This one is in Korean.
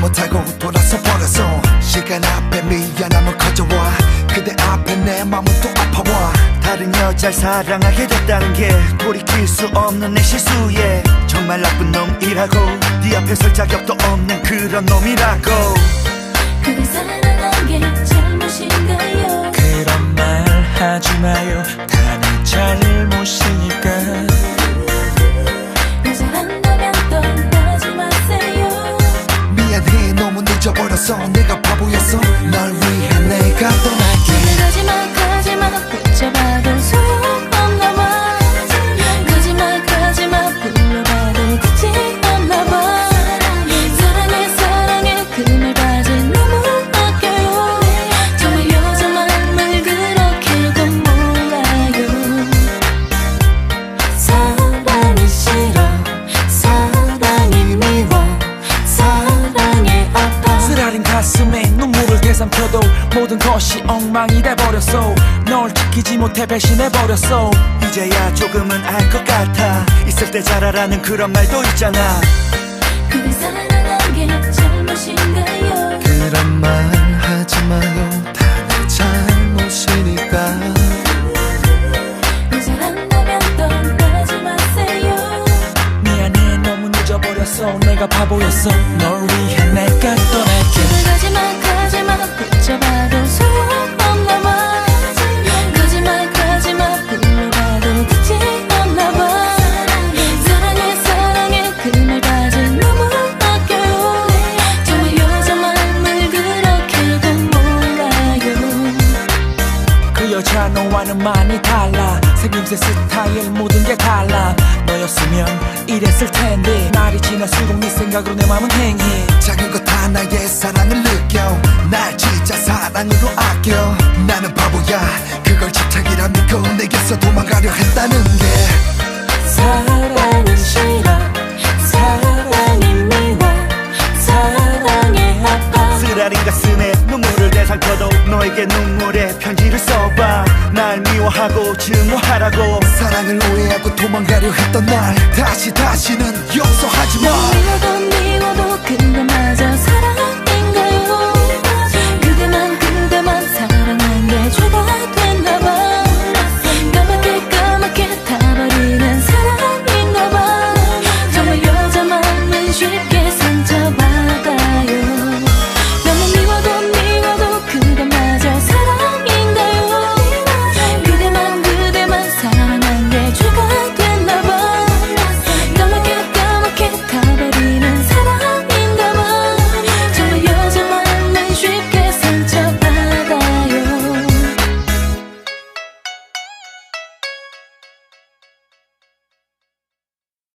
못하고 돌아서 버렸어 시간 앞에 미안함은 커져와. 그대 앞에 내 맘은 또 아파와. 다른 여자를 사랑하게 됐다는 게 돌이킬 수 없는 내 실수에. 정말 나쁜 놈이라고. 네 앞에 설 자격도 없는 그런 놈이라고. 그대 사랑한 게 잘못인가요? 그런 말 늦 모든 것이 엉망이 돼버렸어. 널 지키지 못해 배신해버렸어. 이제야 조금은 알 것 같아. 있을 때 잘하라는 그런 말도 있잖아. 그대 사랑한 게 잘못인가요? 그런 말 하지 마요. 다내 잘못이니까. 모자란다면 떠나지 마세요. 미안해 너무 늦어버렸어. 내가 바보였어. 널 위해 너와는 많이 달라. 생김새 스타일 모든 게 달라. 너였으면 이랬을 텐데 날이 지날수록 네 생각으로 내 맘은 행해. 작은 것 하나에 사랑을 느껴. 날 진짜 사랑으로 아껴. 나는 바보야. 그걸 집착이라 믿고 내게서 도망가려 했다는 게. 사랑은 싫어. 사랑이 미워 사랑이 아파. 쓰라린 가슴에 대상켜도 너에게 눈물에 편지를 써봐. 날 미워하고 증오하라고. 사랑을 오해하고 도망가려 했던 날. 다시 다시는 용서하지 마. 미워도 미워도